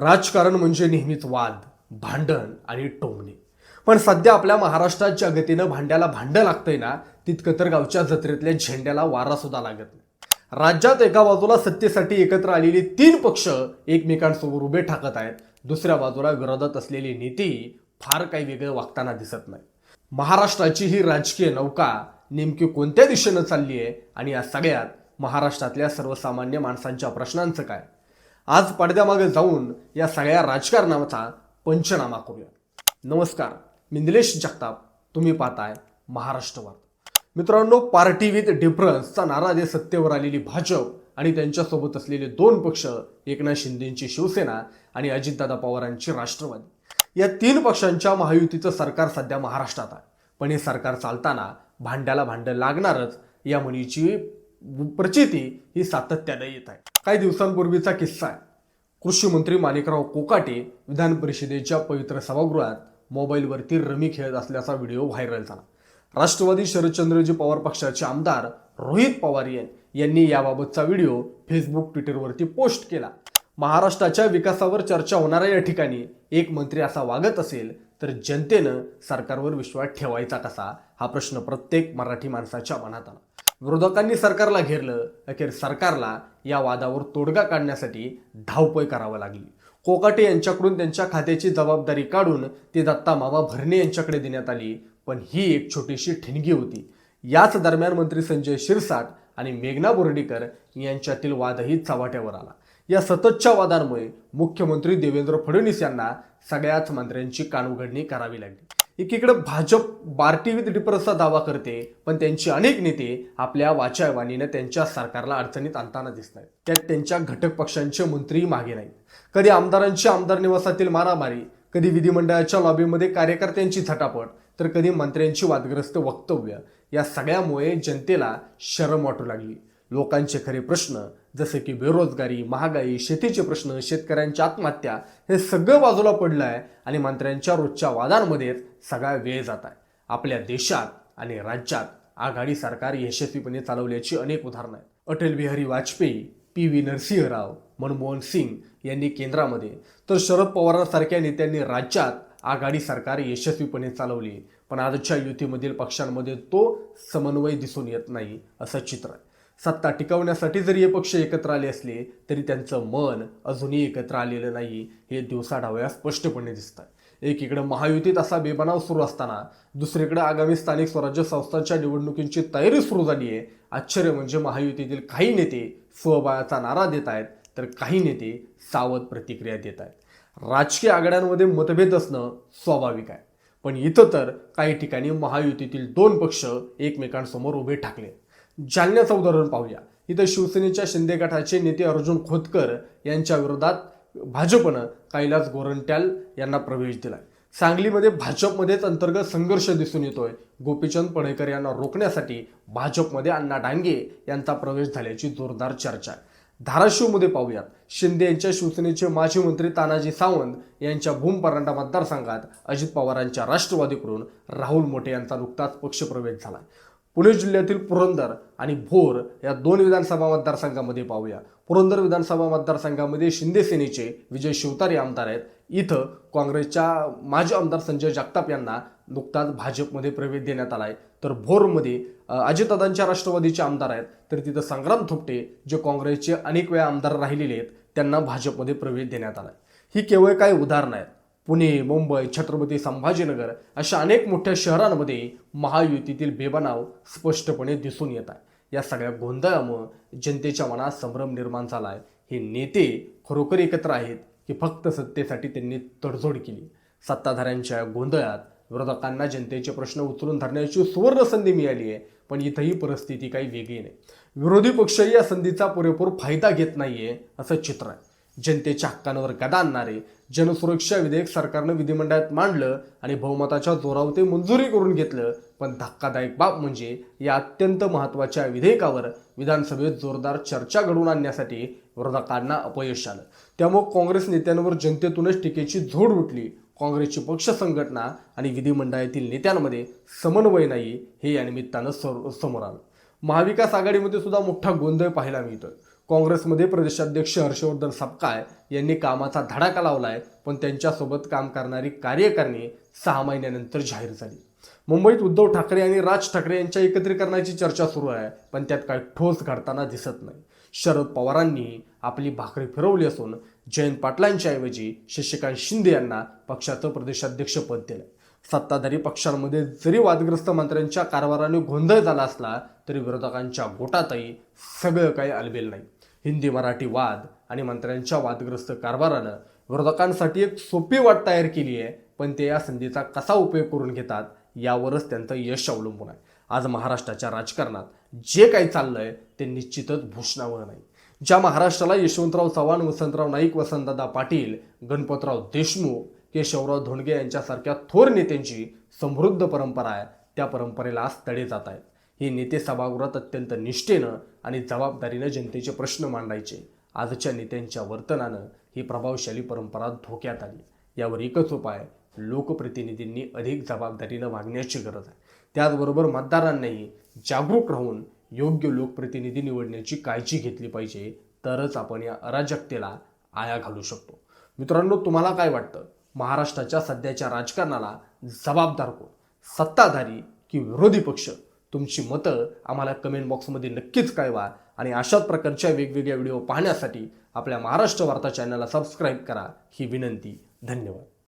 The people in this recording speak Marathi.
राजकारण म्हणजे नेहमीच वाद भांडण आणि टोमणे. पण सध्या आपल्या महाराष्ट्रात ज्या गतीनं भांड्याला भांडं लागतंय ना तितकं तर गावच्या जत्रेतल्या झेंड्याला वारा सुद्धा लागत नाही. राज्यात एका बाजूला सत्तेसाठी एकत्र आलेली तीन पक्ष एकमेकांसमोर उभे ठाकत आहेत. दुसऱ्या बाजूला विरोधात असलेली नीती फार काही वेगळं वागताना दिसत नाही. महाराष्ट्राची ही राजकीय नौका नेमकी कोणत्या दिशेनं चालली आहे आणि या सगळ्यात महाराष्ट्रातल्या सर्वसामान्य माणसांच्या प्रश्नांचं काय? आज पडद्यामागे जाऊन या सगळ्या राजकारणाचा पंचनामा करूया. नमस्कार मी निलेश जगताप. तुम्ही पाहताय महाराष्ट्रवाद मित्रांनो पार्टी विथ डिफरन्सचा नारा जे सत्तेवर आलेली भाजप आणि त्यांच्यासोबत असलेले दोन पक्ष एकनाथ शिंदेंची शिवसेना आणि अजितदादा पवारांची राष्ट्रवादी. या तीन पक्षांच्या महायुतीचं सरकार सध्या महाराष्ट्रात आहे. पण हे सरकार चालताना भांड्याला भांडं लागणारच या म्हणीची प्रचिती ही सातत्याने येत आहे. काही दिवसांपूर्वीचा किस्सा आहे. कृषी मंत्री माणिकराव कोकाटे विधान परिषदेच्या पवित्र सभागृहात मोबाईलवरती रमी खेळत असल्याचा व्हिडिओ व्हायरल झाला. राष्ट्रवादी शरदचंद्रजी पवार पक्षाचे आमदार रोहित पवार यांनी याबाबतचा व्हिडिओ फेसबुक ट्विटरवरती पोस्ट केला. महाराष्ट्राच्या विकासावर चर्चा होणाऱ्या या ठिकाणी एक मंत्री असा वागत असेल तर जनतेनं सरकारवर विश्वास ठेवायचा कसा? हा प्रश्न प्रत्येक मराठी माणसाच्या मनात आला. विरोधकांनी सरकारला घेरलं. अखेर सरकारला या वादावर तोडगा काढण्यासाठी धावपळ करावं लागली. कोकाटे यांच्याकडून त्यांच्या खात्याची जबाबदारी काढून ती दत्ता मामा भरणे यांच्याकडे देण्यात आली पण ही एक छोटीशी ठिणगी होती. याच दरम्यान मंत्री संजय शिरसाट आणि मेघना बोर्डीकर यांच्यातील वादही चव्हाट्यावर आला. या सततच्या वादांमुळे मुख्यमंत्री देवेंद्र फडणवीस यांना सगळ्याच मंत्र्यांची कानउघडणी करावी लागली. एकीकडं भाजप बार्टी विथ डिफरन्सचा दावा करते पण त्यांचे अनेक नेते आपल्या वाचावाणीनं त्यांच्या सरकारला अडचणीत आणताना दिसत आहेत त्यात त्यांच्या घटक पक्षांचे मंत्रीही मागे नाहीत. कधी आमदारांची आमदार निवासातील मारामारी कधी विधिमंडळाच्या लॉबीमध्ये कार्यकर्त्यांची झटापट तर कधी मंत्र्यांची वादग्रस्त वक्तव्य या सगळ्यामुळे जनतेला शरम वाटू लागली. लोकांचे खरे प्रश्न जसे की बेरोजगारी महागाई शेतीचे प्रश्न शेतकऱ्यांच्या आत्महत्या हे सगळं बाजूला पडलं आहे आणि मंत्र्यांच्या रोजच्या वादांमध्येच सगळा वेळ जात आहे. आपल्या देशात आणि राज्यात आघाडी सरकार यशस्वीपणे चालवल्याची अनेक उदाहरणं आहेत. अटल बिहारी वाजपेयी पी व्ही नरसिंहराव मनमोहन सिंग यांनी केंद्रामध्ये तर शरद पवारांसारख्या नेत्यांनी राज्यात आघाडी सरकार यशस्वीपणे चालवली. पण आजच्या युतीमधील पक्षांमध्ये तो समन्वय दिसून येत नाही असं चित्र आहे. सत्ता टिकवण्यासाठी जरी हे पक्ष एकत्र आले असले तरी त्यांचं मन अजूनही एकत्र आलेलं नाही हे दिवसाढावया स्पष्टपणे दिसत आहे एकीकडे महायुतीत असा बेबनाव सुरू असताना दुसरीकडे आगामी स्थानिक स्वराज्य संस्थांच्या निवडणुकींची तयारी सुरू झाली आहे आश्चर्य म्हणजे महायुतीतील काही नेते स्वबळाचा नारा देत आहेत तर काही नेते सावध प्रतिक्रिया देत आहेत राजकीय आघाड्यांमध्ये मतभेद असणं स्वाभाविक आहे. पण इथं तर काही ठिकाणी महायुतीतील दोन पक्ष एकमेकांसमोर उभे ठाकले. जालन्याचं उदाहरण पाहूया. इथं शिवसेनेच्या शिंदे गटाचे नेते अर्जुन खोतकर यांच्या विरोधात भाजपनं कैलास गोरंट्याल यांना प्रवेश दिलाय. सांगलीमध्ये भाजपमध्येच अंतर्गत संघर्ष दिसून येतोय. गोपीचंद पडेकर यांना रोखण्यासाठी भाजपमध्ये अण्णा डांगे यांचा प्रवेश झाल्याची जोरदार चर्चा आहे. धाराशिवमध्ये पाहूयात. शिंदे यांच्या शिवसेनेचे माजी मंत्री तानाजी सावंत यांच्या भूम परांडा मतदारसंघात अजित पवारांच्या राष्ट्रवादीकडून राहुल मोठे यांचा नुकताच पक्षप्रवेश झाला पुणे जिल्ह्यातील पुरंदर आणि भोर या दोन विधानसभा मतदारसंघामध्ये पाहूया. पुरंदर विधानसभा मतदारसंघामध्ये शिंदे सेनेचे विजय शिवतारे आमदार आहेत. इथं काँग्रेसच्या माजी आमदार संजय जगताप यांना नुकताच भाजपमध्ये प्रवेश देण्यात आला आहे तर भोरमध्ये अ, अजितदादांच्या राष्ट्रवादीचे आमदार आहेत. तर तिथं संग्राम थोपटे जे काँग्रेसचे अनेक वेळा आमदार राहिलेले आहेत त्यांना भाजपमध्ये प्रवेश देण्यात आला आहे ही केवळ काही उदाहरणं आहेत. पुणे मुंबई छत्रपती संभाजीनगर अशा अनेक मोठ्या शहरांमध्ये महायुतीतील बेबनाव स्पष्टपणे दिसून येत आहे. या सगळ्या गोंधळामुळं जनतेच्या मनात संभ्रम निर्माण झाला आहे. हे नेते खरोखर एकत्र आहेत की फक्त सत्तेसाठी त्यांनी तडजोड केली? सत्ताधाऱ्यांच्या गोंधळात विरोधकांना जनतेचे प्रश्न उचलून धरण्याची सुवर्ण संधी मिळाली आहे पण इथंही परिस्थिती काही वेगळी नाही. विरोधी पक्षही या संधीचा पुरेपूर फायदा घेत नाहीये असं चित्र आहे. जनतेच्या हक्कांवर गदा आणणारे जनसुरक्षा विधेयक सरकारनं विधिमंडळात मांडलं आणि बहुमताच्या जोरावर ते मंजुरी करून घेतलं. पण धक्कादायक बाब म्हणजे या अत्यंत महत्त्वाच्या विधेयकावर विधानसभेत जोरदार चर्चा घडवून आणण्यासाठी विरोधकांना अपयश आलं. त्यामुळे काँग्रेस नेत्यांवर जनतेतूनच टीकेची झोड उठली. काँग्रेसची पक्ष संघटना आणि विधिमंडळातील नेत्यांमध्ये समन्वय नाही हे या निमित्तानं समोर आलं. महाविकास आघाडीमध्ये सुद्धा मोठा गोंधळ पाहायला मिळतोय. काँग्रेसमध्ये प्रदेशाध्यक्ष हर्षवर्धन सपकाळ यांनी कामाचा धडाका लावला आहे पण त्यांच्यासोबत काम करणारी कार्यकारिणी सहा महिन्यानंतर जाहीर झाली. मुंबईत उद्धव ठाकरे आणि राज ठाकरे यांच्या एकत्रीकरणाची चर्चा सुरू आहे पण त्यात काही ठोस घडताना दिसत नाही. शरद पवारांनी आपली भाकरी फिरवली असून जयंत पाटलांच्या ऐवजी शशिकांत शिंदे यांना पक्षाचं प्रदेशाध्यक्षपद दिलं सत्ताधारी पक्षांमध्ये जरी वादग्रस्त मंत्र्यांच्या कारभाराने गोंधळ झाला असला तरी विरोधकांच्या गोटातही सगळं काही अलबेल नाही. हिंदी मराठी वाद आणि मंत्र्यांच्या वादग्रस्त कारभारानं विरोधकांसाठी एक सोपी वाट तयार केली आहे पण ते या संधीचा कसा उपयोग करून घेतात यावरच त्यांचं यश अवलंबून आहे. आज महाराष्ट्राच्या राजकारणात जे काही चाललंय ते निश्चितच भूषणावह नाही. ज्या महाराष्ट्राला यशवंतराव चव्हाण वसंतराव नाईक वसंतदादा पाटील गणपतराव देशमुख केशवराव धोंडगे यांच्यासारख्या थोर नेत्यांची समृद्ध परंपरा आहे त्या परंपरेला आज तडे जात आहेत. हे नेते सभागृहात अत्यंत निष्ठेनं आणि जबाबदारीनं जनतेचे प्रश्न मांडायचे. आजच्या नेत्यांच्या वर्तनानं ही प्रभावशाली परंपरा धोक्यात आली. यावर एकच उपाय लोकप्रतिनिधींनी अधिक जबाबदारीनं वागण्याची गरज आहे. त्याचबरोबर मतदारांनाही जागरूक राहून योग्य लोकप्रतिनिधी निवडण्याची काळजी घेतली पाहिजे. तरच आपण या अराजकतेला आया घालू शकतो. मित्रांनो तुम्हाला काय वाटतं? महाराष्ट्राच्या सध्याच्या राजकारणाला जबाबदार कोण? सत्ताधारी की विरोधी पक्ष? तुमची मतं आम्हाला कमेंट बॉक्समध्ये नक्कीच कळवा. आणि अशाच प्रकारच्या वेगवेगळ्या व्हिडिओ पाहण्यासाठी आपल्या महाराष्ट्र वार्ता चॅनलला सबस्क्राईब करा. ही विनंती. धन्यवाद.